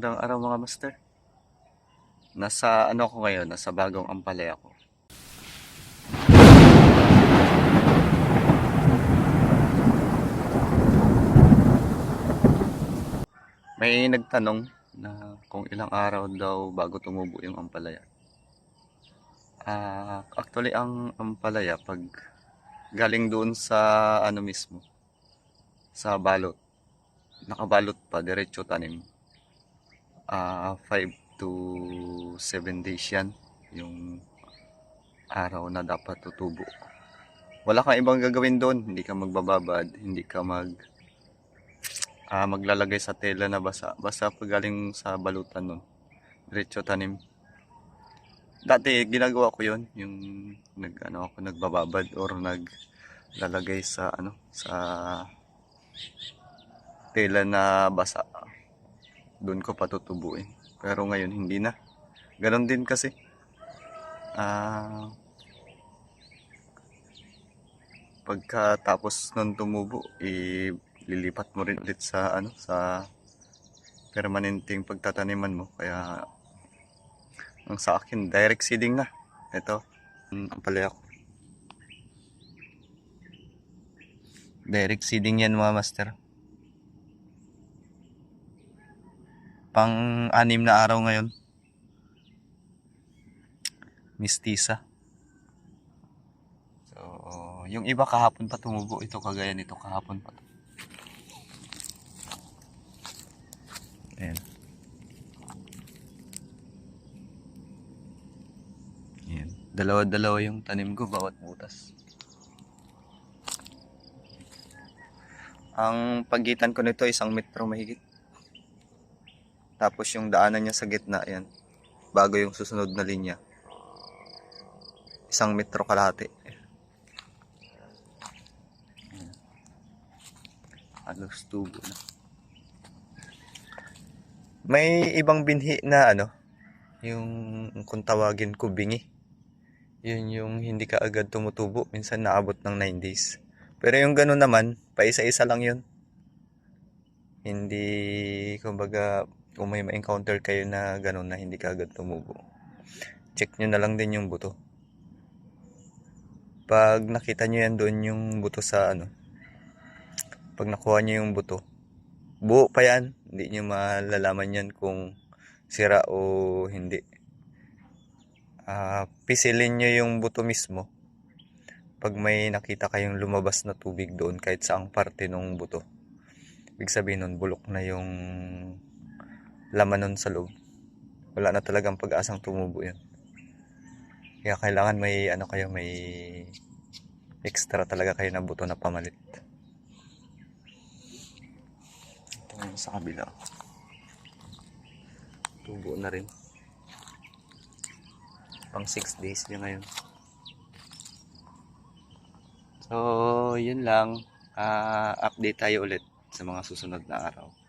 Magandang araw mga master. Nasa ano ako ngayon? Nasa bagong ampalay ako. May nagtanong na kung ilang araw daw bago tumubo yung ampalaya. Ah, actually ang ampalaya pag galing doon sa ano mismo sa balot nakabalot pa diretso tanim ah 5 to 7 days yan yung araw na dapat tutubo. Wala kang ibang gagawin doon. Hindi ka magbababad hindi ka mag ah, maglalagay sa tela na basa. Basta pag galing sa balutan nun diretso tanim. Dati ginagawa ko yon yung nag ano ako nagbababad or naglalagay sa ano sa tela na basa doon ko patutubuin. Pero ngayon hindi na. Ganon din kasi. Ah pagkatapos nun tumubo ililipat mo rin ulit sa ano sa permanenteng pagtataniman mo. Kaya ang sa akin direct seeding na. Ito ang palaya ko. Direct seeding yan mga master pang anim na araw ngayon. Mistisa so yung iba kahapon pa tumubo. Ito kagaya nito kahapon pa ayan. Ayan. Dalawa-dalawa yung tanim ko bawat butas. Ang pagitan ko nito isang metro mahigit tapos yung daanan niya sa gitna, yan. Bago yung susunod na linya. Isang metro kalahati. Yan. Halos tubo na. May ibang binhi na ano, yung kung tawagin ko bingi. Yun yung hindi ka agad tumutubo. Minsan naabot ng 9 days. Pero yung ganun naman, pa isa-isa lang yun. Hindi, kumbaga, kung may ma-encounter kayo na gano'n na hindi ka agad tumubo, check nyo na lang din yung buto. Pag nakita nyo yan doon yung buto sa ano, pag nakuha nyo yung buto, buo pa yan, hindi nyo malalaman yan kung sira o hindi. Ah, pisilin nyo yung buto mismo. Pag may nakita kayong lumabas na tubig doon kahit saang parte ng buto, ibig sabihin nun bulok na yung laman nun sa loob. Wala na talagang pag-asang tumubo yun. Kaya kailangan may ano kayo, may extra talaga kayo na buto na pamalit. Ito yung sa kabila. Tubo na rin. Pang 6 days niya ngayon. So, yun lang. Ah, update tayo ulit sa mga susunod na araw.